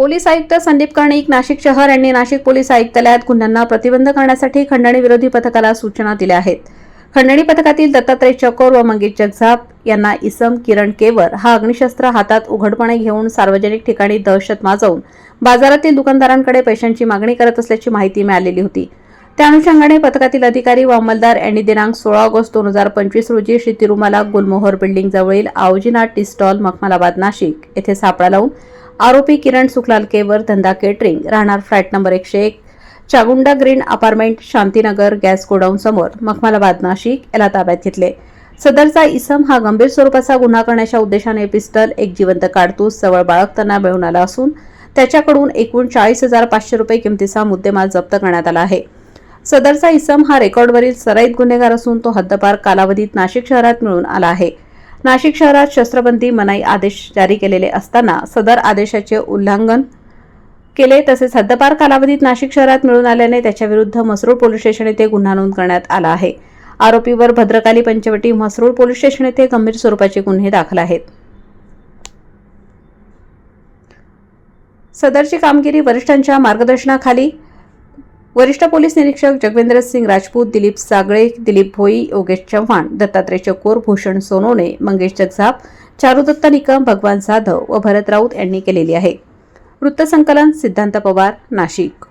Police आयुक्त संदीप कर्णिक नाशिक शहर यांनी नाशिक पोलीस आयुक्तालयात गुन्ह्यांना प्रतिबंध करण्यासाठी खंडणी विरोधी पथकाला सूचना दिल्या आहेत. खंडणी पथकातील दत्तात्रय चकोर व मंगेश जगझाप यांना इसम किरण केवर हा अग्निशस्त्र हातात उघडपणे घेऊन सार्वजनिक ठिकाणी दहशत माजवून बाजारातील दुकानदारांकडे पैशांची मागणी करत असल्याची माहिती मिळालेली होती. त्या अनुषंगाने पथकातील अधिकारी व अंमलदार यांनी दिनांक सोळा ऑगस्ट दोन हजार पंचवीस रोजी श्री गुलमोहर बिल्डिंग जवळील आवजिना टी स्टॉल मखमालाबाद नाशिक येथे सापळा लावून आरोपी किरण सुखलाल केवर धंदा केटरिंग राहणार फ्लॅट नंबर एकशे एक. चागुंडा green apartment Shantinagar gas godown समोर. मखमालाबाद नाशिक याला ताब्यात घेतले. सदरचा इसम हा गंभीर स्वरूपाचा गुन्हा करण्याच्या उद्देशाने पिस्टल एक जिवंत काडतूस जवळ बाळगताना मिळून आला असून त्याच्याकडून एकूण चाळीस हजार पाचशे रुपये किमतीचा मुद्देमाल जप्त करण्यात आला आहे. सदरचा इसम हा रेकॉर्डवरील सराईत गुन्हेगार असून तो हद्दपार कालावधीत नाशिक शहरात मिळून आला आहे. नाशिक शहरात शस्त्रबंदी मनाई आदेश जारी केलेले असताना सदर आदेशाचे उल्लंघन केले. तसेच हद्दपार कालावधीत नाशिक शहरात मिळून आल्याने त्याच्याविरुद्ध मसरूळ पोलीस स्टेशन येथे गुन्हा नोंद करण्यात आला आहे. आरोपीवर भद्रकाली पंचवटी मसरूळ पोलीस स्टेशन येथे गंभीर स्वरूपाचे गुन्हे दाखल आहेत. सदरची कामगिरी वरिष्ठांच्या मार्गदर्शनाखाली वरिष्ठ पोलीस निरीक्षक जगवेंद्र सिंग राजपूत दिलीप सागळे दिलीप भोई योगेश चव्हाण दत्तात्रय चकोर भूषण सोनोने मंगेश जगझाप चारुदत्त निकम भगवान जाधव व भरत राऊत यांनी केलेली आहे. वृत्तसंकलन सिद्धांत पवार नाशिक.